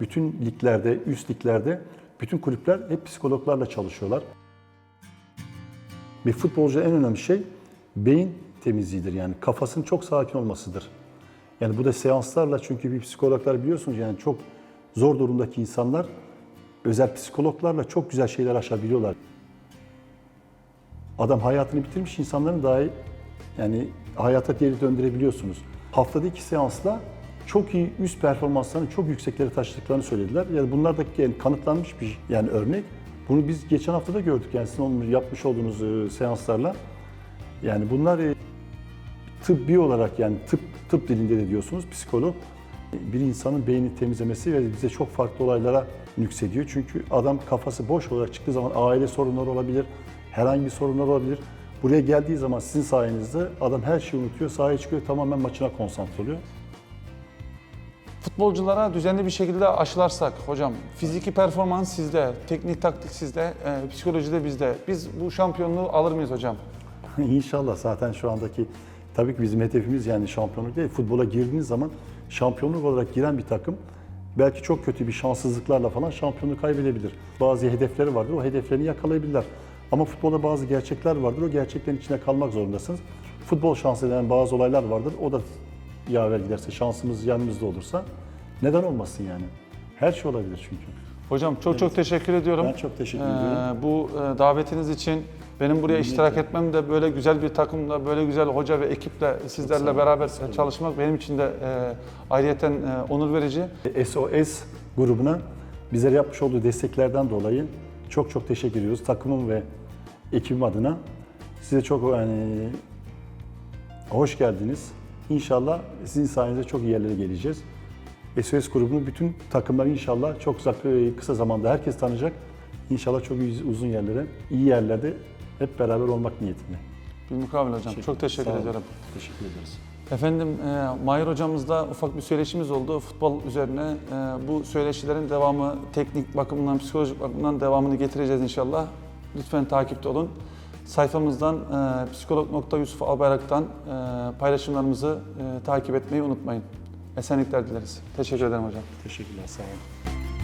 bütün liglerde, üst liglerde bütün kulüpler hep psikologlarla çalışıyorlar. Bir futbolcu en önemli şey beyin temizliğidir. Yani kafasının çok sakin olmasıdır. Yani bu da seanslarla çünkü bir psikologlar biliyorsunuz yani çok zor durumdaki insanlar özel psikologlarla çok güzel şeyler aşabiliyorlar. Adam hayatını bitirmiş insanların dahi yani hayata geri döndürebiliyorsunuz. Haftada iki seansla çok iyi üst performanslarını çok yükseklere taşıdıklarını söylediler. Yani bunlar da yani kanıtlanmış bir yani örnek. Bunu biz geçen hafta da gördük yani sizin onun yapmış olduğunuz e, seanslarla. Yani bunlar e, tıbbi olarak yani tıp tıp dilinde de diyorsunuz psikolog bir insanın beynini temizlemesi ve bize çok farklı olaylara nüksediyor. Çünkü adam kafası boş olarak çıktığı zaman aile sorunları olabilir, herhangi bir sorunlar olabilir. Buraya geldiği zaman sizin sayenizde adam her şeyi unutuyor, sahaya çıkıyor, tamamen maçına konsantre oluyor. Futbolculara düzenli bir şekilde aşılarsak hocam fiziki performans sizde, teknik taktik sizde, e, psikoloji de bizde. Biz bu şampiyonluğu alır mıyız hocam? İnşallah zaten şu andaki tabii ki bizim hedefimiz yani şampiyonluk değil. Futbola girdiğiniz zaman şampiyonluk olarak giren bir takım belki çok kötü bir şanssızlıklarla falan şampiyonluğu kaybedebilir. Bazı hedefleri vardır, o hedeflerini yakalayabilirler. Ama futbolda bazı gerçekler vardır, o gerçeklerin içinde kalmak zorundasınız. Futbol şansı denen bazı olaylar vardır, o da yaver giderse, şansımız yanımızda olursa neden olmasın yani? Her şey olabilir çünkü. Hocam çok çok teşekkür ediyorum. Ben çok teşekkür Ee, ediyorum. bu e, davetiniz için benim buraya iştirak etmem de böyle güzel bir takımla, böyle güzel hoca ve ekiple sizlerle beraber çalışmak benim için de e, ayrıyeten e, onur verici. SOS grubuna bizlere yapmış olduğu desteklerden dolayı çok çok teşekkür ediyoruz. Takımım ve ekibim adına size çok yani hoş geldiniz. İnşallah sizin sayenizde çok iyi yerlere geleceğiz. SOS grubunu bütün takımlar inşallah çok uzak, kısa zamanda herkes tanıyacak. İnşallah çok iyi- uzun yerlere, iyi yerlerde hep beraber olmak niyetinde. Bilmukabil hocam. Çok teşekkür Sağ olun. ediyorum. Teşekkür ederiz. Efendim e, Mahir hocamızla ufak bir söyleşimiz oldu futbol üzerine. E, bu söyleşilerin devamı teknik bakımından, psikolojik bakımdan devamını getireceğiz inşallah. Lütfen takipte olun. Sayfamızdan e, psikolog.yusuf Albayrak'tan e, paylaşımlarımızı e, takip etmeyi unutmayın. Esenlikler dileriz. Teşekkür ederim hocam. Teşekkürler, sağ olun.